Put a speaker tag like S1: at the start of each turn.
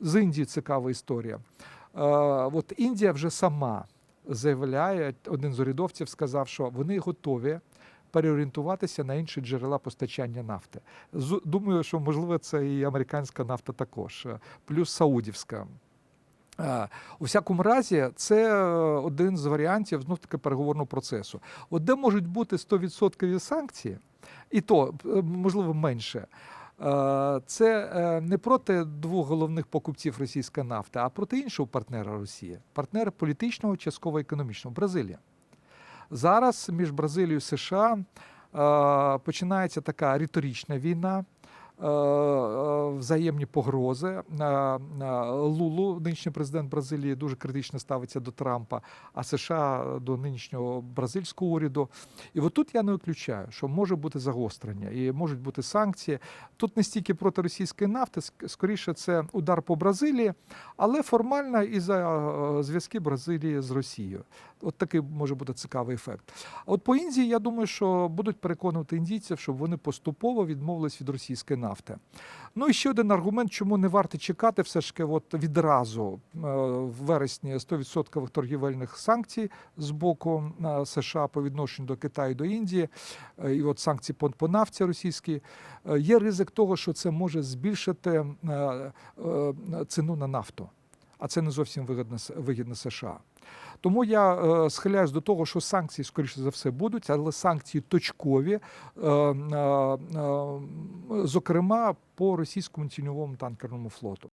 S1: З Індії цікава історія. Е, От Індія вже сама заявляє, один з урядовців сказав, що вони готові переорієнтуватися на інші джерела постачання нафти. Думаю, що можливо це і американська нафта також, е, плюс саудівська. Е, У всякому разі, це один з варіантів знов таки переговорного процесу. От де можуть бути 100% санкції, і то можливо менше. Е, Це е, не проти двох головних покупців російської нафти, а проти іншого партнера Росії, партнера політичного, частково економічного Бразилія. Зараз між Бразилією і США е, починається така риторична війна. Взаємні погрози. Е, е, Лулу, нинішній президент Бразилії, дуже критично ставиться до Трампа, а США до нинішнього бразильського уряду. І отут я не виключаю, що може бути загострення і можуть бути санкції. Тут не стільки проти російської нафти, скоріше це удар по Бразилії, але формально і за е, зв'язки Бразилії з Росією. От такий може бути цікавий ефект. А от по Індії, я думаю, що будуть переконувати індійців, щоб вони поступово відмовились від російської нафти. Ну і ще один аргумент, чому не варто чекати все ж таки от відразу е, в вересні 100% торгівельних санкцій з боку е, США по відношенню до Китаю до Індії, е, і от санкції по, нафті російській. Є ризик того, що це може збільшити ціну на нафту. А це не зовсім вигідно, вигідно США. Тому я е, схиляюсь до того, що санкції, скоріше за все, будуть, але санкції точкові, е, е, зокрема по російському тіньовому танкерному флоту.